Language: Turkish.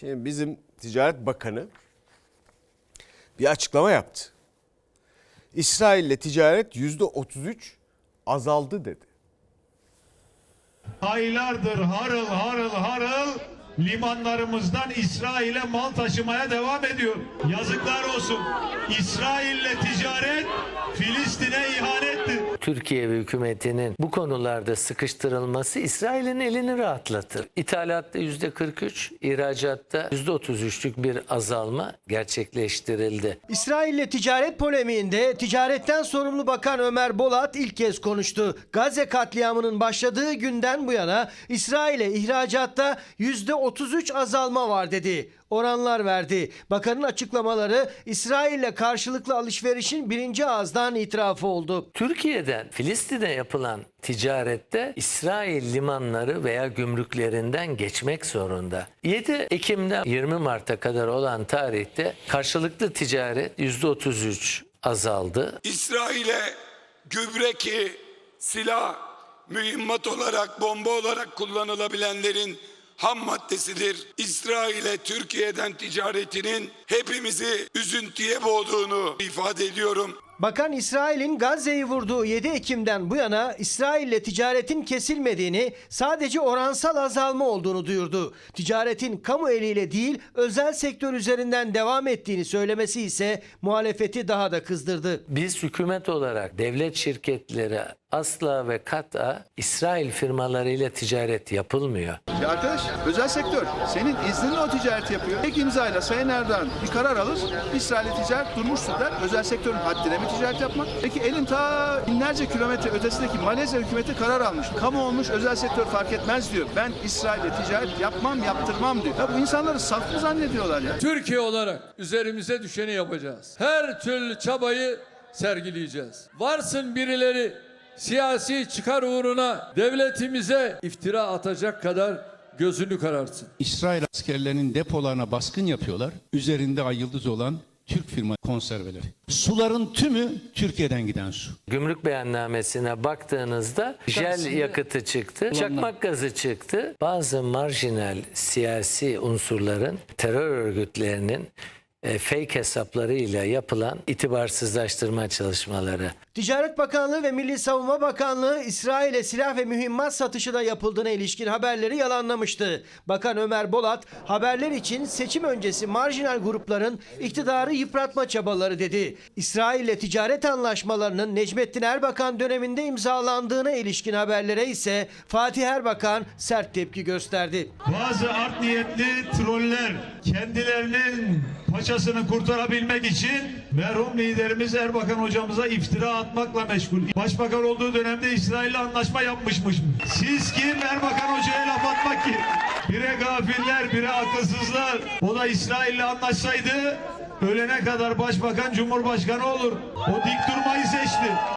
Şimdi bizim Ticaret Bakanı bir açıklama yaptı. İsrail'le ticaret yüzde 33 azaldı dedi. Aylardır harıl harıl harıl limanlarımızdan İsrail'e mal taşımaya devam ediyor. Yazıklar olsun. İsrail'le ticaret Filistin'e ihanettir. Türkiye ve hükümetinin bu konularda sıkıştırılması İsrail'in elini rahatlatır. İthalatta %43, ihracatta %33'lük bir azalma gerçekleştirildi. İsrail'le ticaret polemiğinde ticaretten sorumlu bakan Ömer Bolat ilk kez konuştu. Gazze katliamının başladığı günden bu yana İsrail'e ihracatta %33 azalma var dedi. Oranlar verdi. Bakanın açıklamaları İsrail'le karşılıklı alışverişin birinci ağızdan itirafı oldu. Türkiye'den Filistin'e yapılan ticarette İsrail limanları veya gümrüklerinden geçmek zorunda. 7 Ekim'den 20 Mart'a kadar olan tarihte karşılıklı ticaret %33 azaldı. İsrail'e gübre ki silah, mühimmat olarak, bomba olarak kullanılabilenlerin ham maddesidir. İsrail'e Türkiye'den ticaretinin hepimizi üzüntüye boğduğunu ifade ediyorum. Bakan İsrail'in Gazze'yi vurduğu 7 Ekim'den bu yana İsrail'le ticaretin kesilmediğini, sadece oransal azalma olduğunu duyurdu. Ticaretin kamu eliyle değil, özel sektör üzerinden devam ettiğini söylemesi ise muhalefeti daha da kızdırdı. Biz hükümet olarak devlet şirketleri asla ve kata İsrail firmalarıyla ticaret yapılmıyor. Ya arkadaş özel sektör senin izninle o ticareti yapıyor. Tek imzayla Sayın Erdoğan bir karar alır. İsrail'e ticaret durmuştur der. Özel sektörün haddine mi ticaret yapmak? Peki elin ta binlerce kilometre ötesindeki Malezya hükümeti karar almış. Kamu olmuş özel sektör fark etmez diyor. Ben İsrail'e ticaret yapmam yaptırmam diyor. Ya bu insanları saf mı zannediyorlar ya? Türkiye olarak üzerimize düşeni yapacağız. Her türlü çabayı sergileyeceğiz. Varsın birileri siyasi çıkar uğruna devletimize iftira atacak kadar gözünü karartsın. İsrail askerlerinin depolarına baskın yapıyorlar. Üzerinde ay yıldız olan firma konserveleri. Suların tümü Türkiye'den giden su. Gümrük beyannamesine baktığınızda jel yakıtı çıktı, çakmak gazı çıktı. Bazı marjinal siyasi unsurların, terör örgütlerinin fake hesaplarıyla yapılan itibarsızlaştırma çalışmaları. Ticaret Bakanlığı ve Milli Savunma Bakanlığı İsrail'e silah ve mühimmat satışına yapıldığına ilişkin haberleri yalanlamıştı. Bakan Ömer Bolat haberler için seçim öncesi marjinal grupların iktidarı yıpratma çabaları dedi. İsrail'le ticaret anlaşmalarının Necmettin Erbakan döneminde imzalandığına ilişkin haberlere ise Fatih Erbakan sert tepki gösterdi. Bazı art niyetli troller kendilerinin paçasını kurtarabilmek için merhum liderimiz Erbakan hocamıza iftira atmakla meşgul. Başbakan olduğu dönemde İsrail'le anlaşma yapmışmış. Siz kim Erbakan hocaya laf atmak kim? Bire gafiller, bire akılsızlar. O da İsrail'le anlaşsaydı ölene kadar başbakan cumhurbaşkanı olur. O dik durmayı seçti.